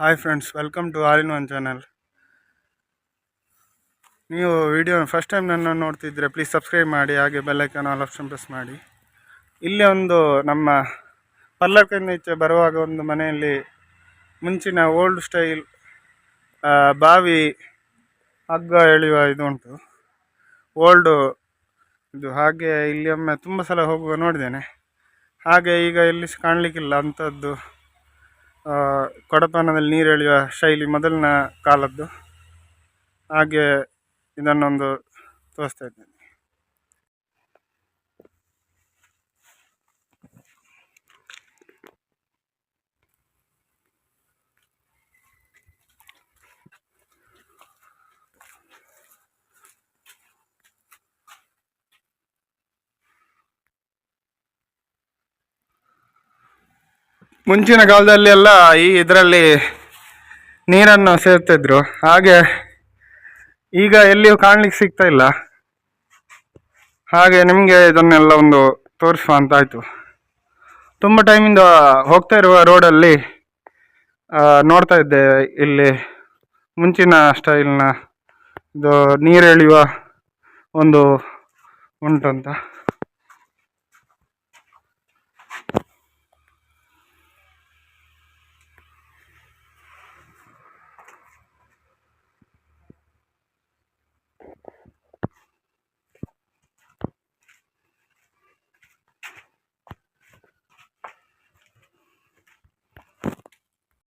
Hi friends welcome to all in one channel ನೀವು video first time ನನ್ನ ನೋಡ್ತಿದ್ರೆ please subscribe ಮಾಡಿ, ಹಾಗೆ ಬೆಲ್ಲೈಕನ್ ಆಲ್ ಆಪ್ಷನ್ ಪ್ರೆಸ್ ಮಾಡಿ. ಇಲ್ಲಿ ಒಂದು ನಮ್ಮ ಪಲ್ಲಕ್ಕಿಂದ ಈಚೆ ಬರುವಾಗ ಒಂದು ಮನೆಯಲ್ಲಿ ಮುಂಚಿನ ಓಲ್ಡ್ ಸ್ಟೈಲ್ ಬಾವಿ ಹಗ್ಗ ಎಳೆಯುವ ಇದು ಉಂಟು. ಓಲ್ಡು ಇದು. ಹಾಗೆ ಇಲ್ಲಿ ಒಮ್ಮೆ ತುಂಬ ಸಲ ಹೋಗುವ ನೋಡಿದ್ದೇನೆ. ಹಾಗೆ ಈಗ ಇಲ್ಲಿ ಕಾಣಲಿಕ್ಕಿಲ್ಲ, ಅಂಥದ್ದು ಕೊಡಪಾನದಲ್ಲಿ ನೀರು ಎಳೆಯುವ ಶೈಲಿ ಮೊದಲಿನ ಕಾಲದ್ದು. ಹಾಗೆ ಇದನ್ನೊಂದು ತೋರಿಸ್ತಾ ಇದ್ದೇನೆ. ಮುಂಚಿನ ಕಾಲದಲ್ಲಿ ಎಲ್ಲ ಈ ಇದರಲ್ಲಿ ನೀರನ್ನು ಸೇರ್ತಿದ್ರು ಹಾಗೆ ಈಗ ಎಲ್ಲಿಯೂ ಕಾಣ್ಲಿಕ್ಕೆ ಸಿಗ್ತಾ ಇಲ್ಲ. ಹಾಗೆ ನಿಮಗೆ ಇದನ್ನೆಲ್ಲ ಒಂದು ತೋರಿಸುವ ಅಂತ ಆಯಿತು. ತುಂಬ ಟೈಮಿಂದ ಹೋಗ್ತಾ ಇರುವ ರೋಡಲ್ಲಿ ನೋಡ್ತಾ ಇದ್ದೆ ಇಲ್ಲಿ ಮುಂಚಿನ ಸ್ಟೈಲ್ನ ಇದು ನೀರು ಎಳೆಯುವ ಒಂದು ಉಂಟಂತ.